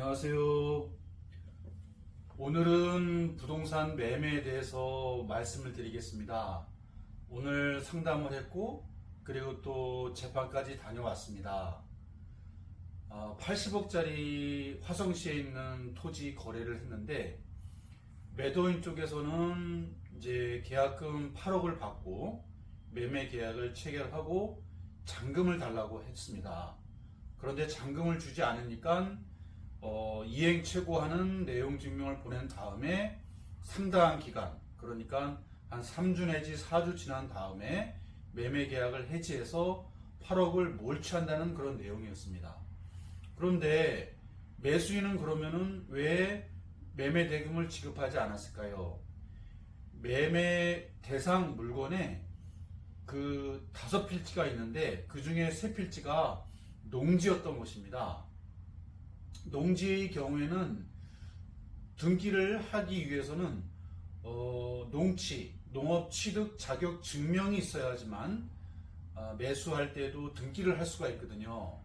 안녕하세요. 오늘은 부동산 매매에 대해서 말씀을 드리겠습니다. 오늘 상담을 했고, 그리고 또 재판까지 다녀왔습니다. 80억짜리 화성시에 있는 토지 거래를 했는데, 매도인 쪽에서는 이제 계약금 8억을 받고, 매매 계약을 체결하고, 잔금을 달라고 했습니다. 그런데 잔금을 주지 않으니까 어, 이행 최고하는 내용 증명을 보낸 다음에 상당한 기간, 그러니까 한 3주 내지 4주 지난 다음에 매매 계약을 해지해서 8억을 몰취한다는 그런 내용이었습니다. 그런데 매수인은 그러면은 왜 매매 대금을 지급하지 않았을까요? 매매 대상 물건에 그 다섯 필지가 있는데 그 중에 세 필지가 농지였던 것입니다. 농지의 경우에는 등기를 하기 위해서는 어, 농취, 농업 취득 자격 증명이 있어야지만 어, 매수할 때도 등기를 할 수가 있거든요.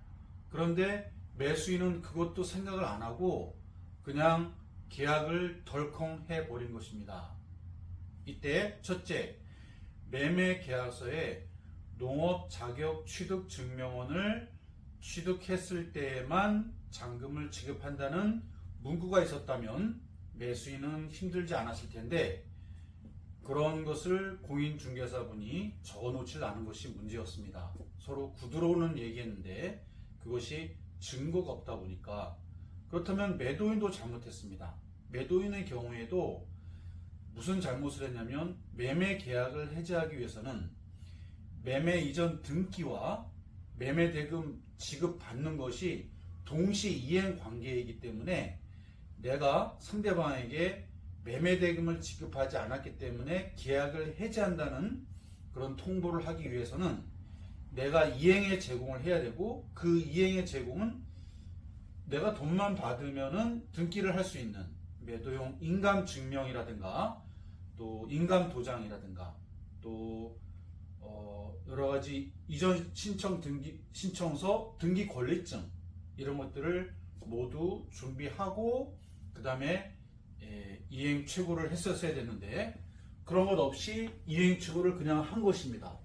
그런데 매수인은 그것도 생각을 안 하고 그냥 계약을 덜컹 해버린 것입니다. 이때 첫째, 매매 계약서에 농업 자격 취득 증명원을 취득했을 때에만 잔금을 지급한다는 문구가 있었다면 매수인은 힘들지 않았을 텐데 그런 것을 공인중개사분이 적어놓질 않은 것이 문제였습니다. 서로 구두로는 얘기했는데 그것이 증거가 없다 보니까 그렇다면 매도인도 잘못했습니다. 매도인의 경우에도 무슨 잘못을 했냐면 매매 계약을 해지하기 위해서는 매매 이전 등기와 매매 대금 지급 받는 것이 동시 이행 관계이기 때문에 내가 상대방에게 매매 대금을 지급하지 않았기 때문에 계약을 해지한다는 그런 통보를 하기 위해서는 내가 이행의 제공을 해야 되고 그 이행의 제공은 내가 돈만 받으면은 등기를 할 수 있는 매도용 인감 증명이라든가 또 인감 도장이라든가 또 어, 여러 가지 이전 신청 등기 신청서 등기 권리증 이런 것들을 모두 준비하고 그 다음에 이행 최고를 했었어야 되는데 그런 것 없이 이행 최고를 그냥 한 것입니다.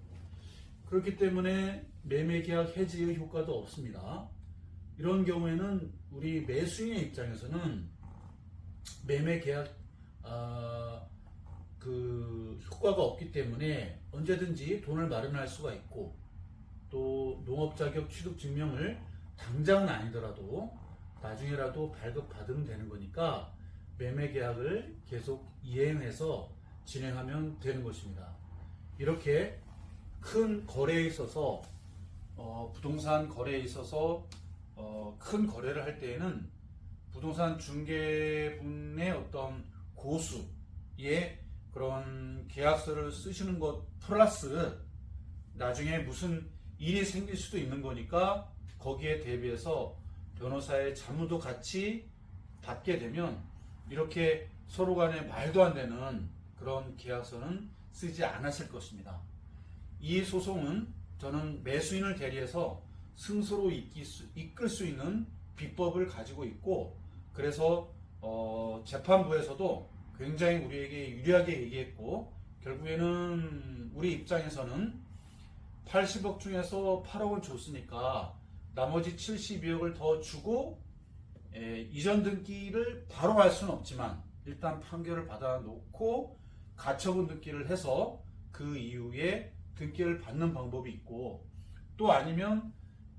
그렇기 때문에 매매 계약 해지의 효과도 없습니다. 이런 경우에는 우리 매수인의 입장에서는 매매 계약 아, 그 효과가 없기 때문에 언제든지 돈을 마련할 수가 있고 또 농업 자격 취득 증명을 당장은 아니더라도 나중에라도 발급받으면 되는 거니까 매매 계약을 계속 이행해서 진행하면 되는 것입니다. 이렇게 큰 거래에 있어서 어, 부동산 거래에 있어서 어, 큰 거래를 할 때에는 부동산 중개분의 어떤 고수의 그런 계약서를 쓰시는 것 플러스 나중에 무슨 일이 생길 수도 있는 거니까 거기에 대비해서 변호사의 자문도 같이 받게 되면 이렇게 서로 간에 말도 안 되는 그런 계약서는 쓰지 않았을 것입니다. 이 소송은 저는 매수인을 대리해서 승소로 이끌 수 있는 비법을 가지고 있고 그래서 어 재판부에서도 굉장히 우리에게 유리하게 얘기했고 결국에는 우리 입장에서는 80억 중에서 8억을 줬으니까 나머지 72억을 더 주고 에, 이전 등기를 바로 할 수는 없지만 일단 판결을 받아놓고 가처분 등기를 해서 그 이후에 등기를 받는 방법이 있고 또 아니면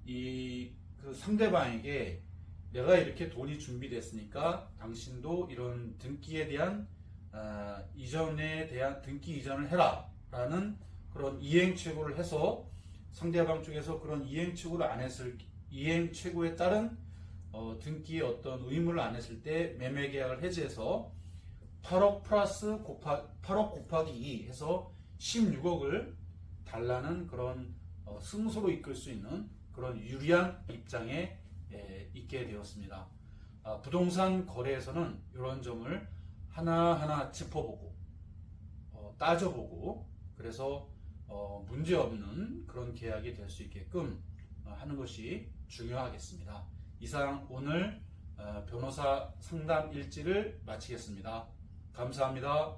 이 그 상대방에게 내가 이렇게 돈이 준비됐으니까 당신도 이런 등기에 대한 어, 이전에 대한 등기 이전을 해라 라는 그런 이행 최고를 해서 상대방 쪽에서 그런 이행 최고를 안 했을 이행 최고에 따른 어, 등기에 어떤 의무를 안 했을 때 매매 계약을 해지해서 8억 플러스 곱하 8억 곱하기 2 해서 16억을 달라는 그런 어, 승소로 이끌 수 있는 그런 유리한 입장에 에, 있게 되었습니다. 아, 부동산 거래에서는 이런 점을 하나하나 짚어보고 어, 따져보고 그래서 어, 문제없는 그런 계약이 될 수 있게끔 어, 하는 것이 중요하겠습니다. 이상 오늘 어, 변호사 상담 일지를 마치겠습니다. 감사합니다.